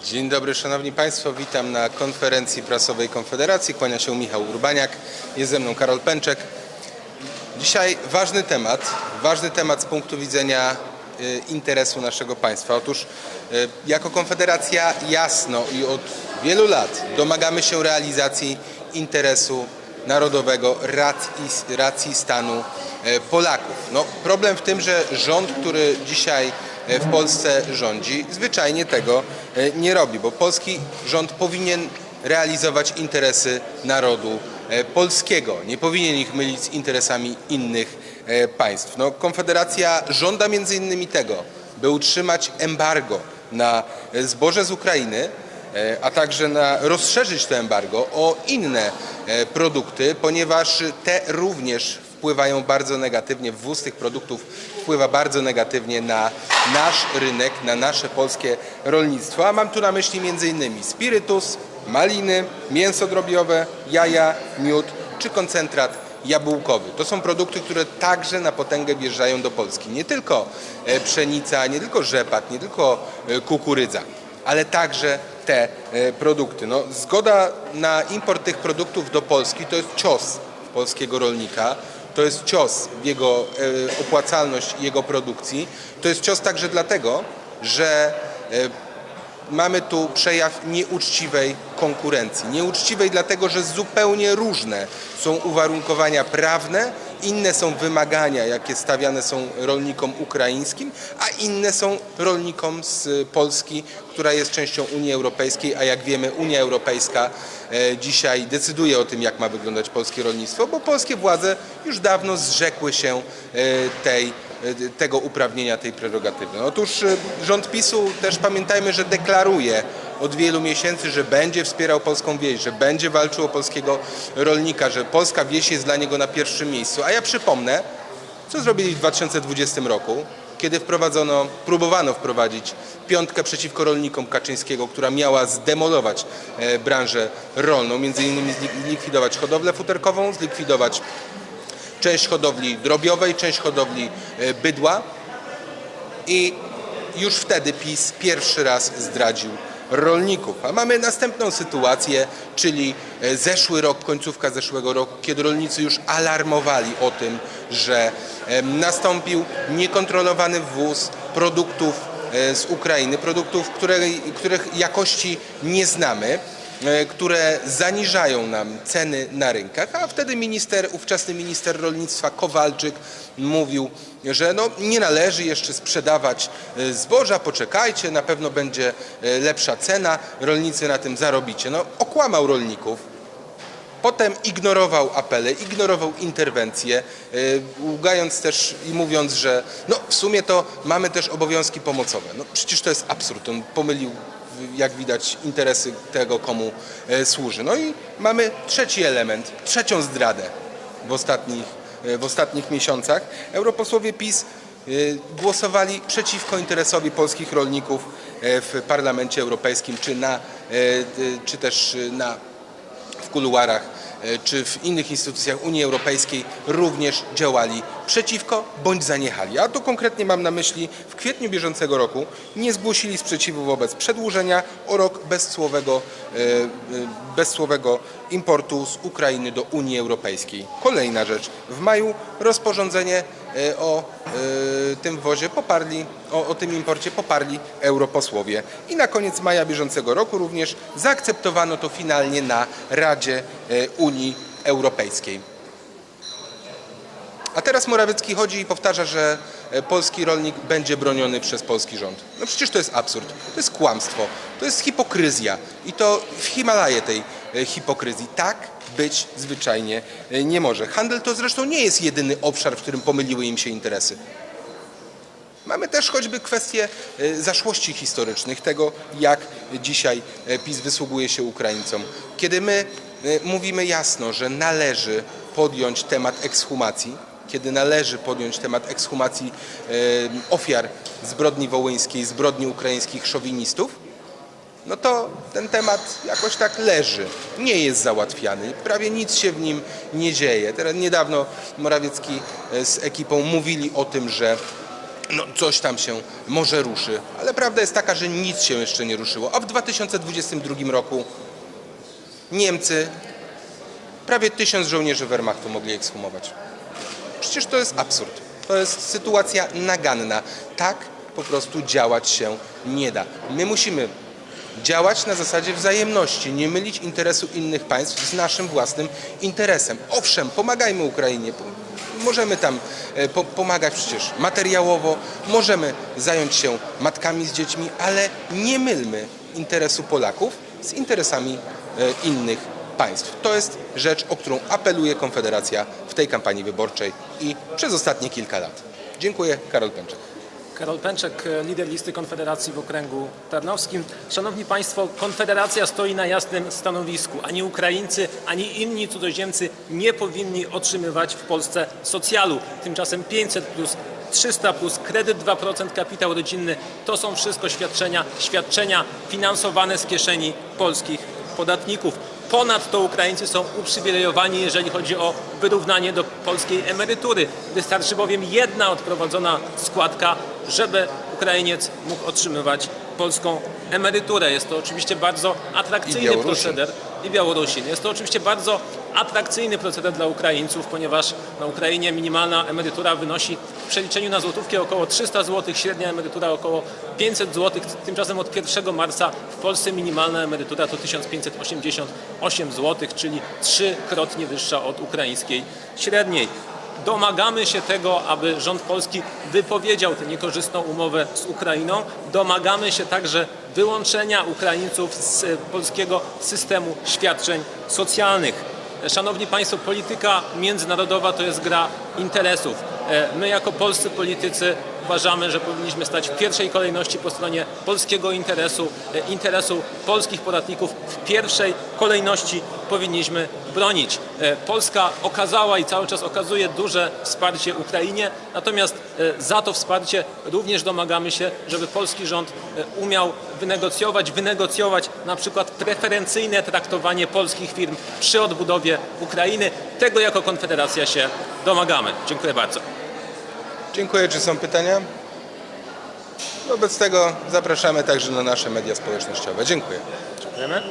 Dzień dobry Szanowni Państwo, witam na konferencji prasowej Konfederacji. Kłania się Michał Urbaniak, jest ze mną Karol Pęczek. Dzisiaj ważny temat, ważny temat z punktu widzenia y, interesu naszego państwa. Otóż y, jako Konfederacja jasno i od wielu lat domagamy się realizacji interesu narodowego, racji, racji stanu e, Polaków. No, problem w tym, że rząd, który dzisiaj w Polsce rządzi, zwyczajnie tego e, nie robi, bo polski rząd powinien realizować interesy narodu e, polskiego. Nie powinien ich mylić z interesami innych e, państw. No, Konfederacja żąda między innymi tego, by utrzymać embargo na e, zboże z Ukrainy, e, a także na rozszerzyć to embargo o inne e, produkty, ponieważ te również wpływają bardzo negatywnie, wwóz tych produktów wpływa bardzo negatywnie na nasz rynek, na nasze polskie rolnictwo. A mam tu na myśli m.in. spirytus, maliny, mięso drobiowe, jaja, miód czy koncentrat jabłkowy. To są produkty, które także na potęgę wjeżdżają do Polski. Nie tylko e, pszenica, nie tylko rzepak, nie tylko e, kukurydza, ale także te e, produkty. No, zgoda na import tych produktów do Polski to jest cios polskiego rolnika. To jest cios w jego e, opłacalność jego produkcji. To jest cios także dlatego, że e, mamy tu przejaw nieuczciwej konkurencji. Nieuczciwej dlatego, że zupełnie różne są uwarunkowania prawne, inne są wymagania, jakie stawiane są rolnikom ukraińskim, a inne są rolnikom z Polski, która jest częścią Unii Europejskiej, a jak wiemy Unia Europejska e, dzisiaj decyduje o tym, jak ma wyglądać polskie rolnictwo, bo polskie władze już dawno zrzekły się e, tej e, tego uprawnienia, tej prerogatywy. Otóż rząd PiSu też pamiętajmy, że deklaruje od wielu miesięcy, że będzie wspierał polską wieś, że będzie walczył o polskiego rolnika, że polska wieś jest dla niego na pierwszym miejscu. A ja przypomnę, co zrobili w 2020 roku, kiedy wprowadzono, próbowano wprowadzić piątkę przeciwko rolnikom Kaczyńskiego, która miała zdemolować e, branżę rolną, między innymi zlikwidować hodowlę futerkową, zlikwidować część hodowli drobiowej, część hodowli e, bydła i już wtedy PiS pierwszy raz zdradził rolników. A mamy następną sytuację, czyli e, zeszły rok, końcówka zeszłego roku, kiedy rolnicy już alarmowali o tym, że nastąpił niekontrolowany wwóz produktów e, z Ukrainy, produktów, których jakości nie znamy które zaniżają nam ceny na rynkach, a wtedy minister, ówczesny minister rolnictwa Kowalczyk mówił, że no, nie należy jeszcze sprzedawać e, zboża, poczekajcie, na pewno będzie e, lepsza cena, rolnicy na tym zarobicie. No, okłamał rolników, Potem ignorował apele, ignorował interwencje, łgając też i mówiąc, że no w sumie to mamy też obowiązki pomocowe. No przecież to jest absurd. On pomylił, jak widać, interesy tego, komu e, służy. No i mamy trzeci element, trzecią zdradę w ostatnich, e, w ostatnich miesiącach. Europosłowie PiS y, głosowali przeciwko interesowi polskich rolników e, w Parlamencie Europejskim, czy, na, e, czy też na w kuluarach e, czy w innych instytucjach Unii Europejskiej również działali przeciwko bądź zaniechali. A tu konkretnie mam na myśli w kwietniu bieżącego roku nie zgłosili sprzeciwu wobec przedłużenia o rok bezcłowego, e, e, bezcłowego importu z Ukrainy do Unii Europejskiej. Kolejna rzecz. W maju rozporządzenie e, o e, tym wwozie poparli, o, o tym imporcie poparli europosłowie. I na koniec maja bieżącego roku również zaakceptowano to finalnie na Radzie e, Unii Europejskiej. A teraz Morawiecki chodzi i powtarza, że e, polski rolnik będzie broniony przez polski rząd. No przecież to jest absurd, to jest kłamstwo, to jest hipokryzja i to w Himalaje tej e, hipokryzji. Tak być zwyczajnie e, nie może. Handel to zresztą nie jest jedyny obszar, w którym pomyliły im się interesy. Mamy też choćby kwestie e, zaszłości historycznych, tego jak dzisiaj e, PiS wysługuje się Ukraińcom. Kiedy my mówimy jasno, że należy podjąć temat ekshumacji, kiedy należy podjąć temat ekshumacji ofiar zbrodni wołyńskiej, zbrodni ukraińskich szowinistów, no to ten temat jakoś tak leży, nie jest załatwiany, prawie nic się w nim nie dzieje. Teraz niedawno Morawiecki e, z ekipą mówili o tym, że no, coś tam się może ruszy, ale prawda jest taka, że nic się jeszcze nie ruszyło. A w 2022 roku Niemcy prawie tysiąc żołnierzy Wehrmachtu mogli ekshumować. Przecież to jest absurd. To jest sytuacja naganna. Tak po prostu działać się nie da. My musimy działać na zasadzie wzajemności, nie mylić interesu innych państw z naszym własnym interesem. Owszem, pomagajmy Ukrainie. Możemy tam e, po, pomagać przecież materiałowo, możemy zająć się matkami z dziećmi, ale nie mylmy interesu Polaków z interesami e, innych państw. To jest rzecz, o którą apeluje Konfederacja w tej kampanii wyborczej i przez ostatnie kilka lat. Dziękuję, Karol Pęczek. Karol Pęczek, e, lider listy Konfederacji w okręgu tarnowskim. Szanowni Państwo, Konfederacja stoi na jasnym stanowisku. Ani Ukraińcy, ani inni cudzoziemcy nie powinni otrzymywać w Polsce socjalu. Tymczasem 500 plus 300 plus kredyt 2% kapitał rodzinny to są wszystko świadczenia, świadczenia finansowane z kieszeni polskich podatników. Ponadto Ukraińcy są uprzywilejowani, jeżeli chodzi o wyrównanie do polskiej emerytury. Wystarczy bowiem jedna odprowadzona składka, żeby Ukrainiec mógł otrzymywać polską emeryturę. Jest to oczywiście bardzo atrakcyjny proceder i Białorusin. Jest to oczywiście bardzo atrakcyjny proceder dla Ukraińców, ponieważ na Ukrainie minimalna emerytura wynosi w przeliczeniu na złotówki około 300 zł, średnia emerytura około 500 zł. Tymczasem od 1 marca w Polsce minimalna emerytura to 1588 zł, czyli trzykrotnie wyższa od ukraińskiej średniej. Domagamy się tego, aby rząd polski wypowiedział tę niekorzystną umowę z Ukrainą. Domagamy się także wyłączenia Ukraińców z polskiego systemu świadczeń socjalnych. Szanowni Państwo, polityka międzynarodowa to jest gra interesów. E, My jako polscy politycy uważamy, że powinniśmy stać w pierwszej kolejności po stronie polskiego interesu, e, interesu polskich podatników. W pierwszej kolejności powinniśmy bronić. E, Polska okazała i cały czas okazuje duże wsparcie Ukrainie, natomiast e, za to wsparcie również domagamy się, żeby polski rząd umiał wynegocjować, wynegocjować na przykład preferencyjne traktowanie polskich firm przy odbudowie Ukrainy. Tego jako Konfederacja się domagamy. Dziękuję bardzo. Dziękuję. Czy są pytania? Wobec tego zapraszamy także na nasze media społecznościowe. Dziękuję. Dziękujemy.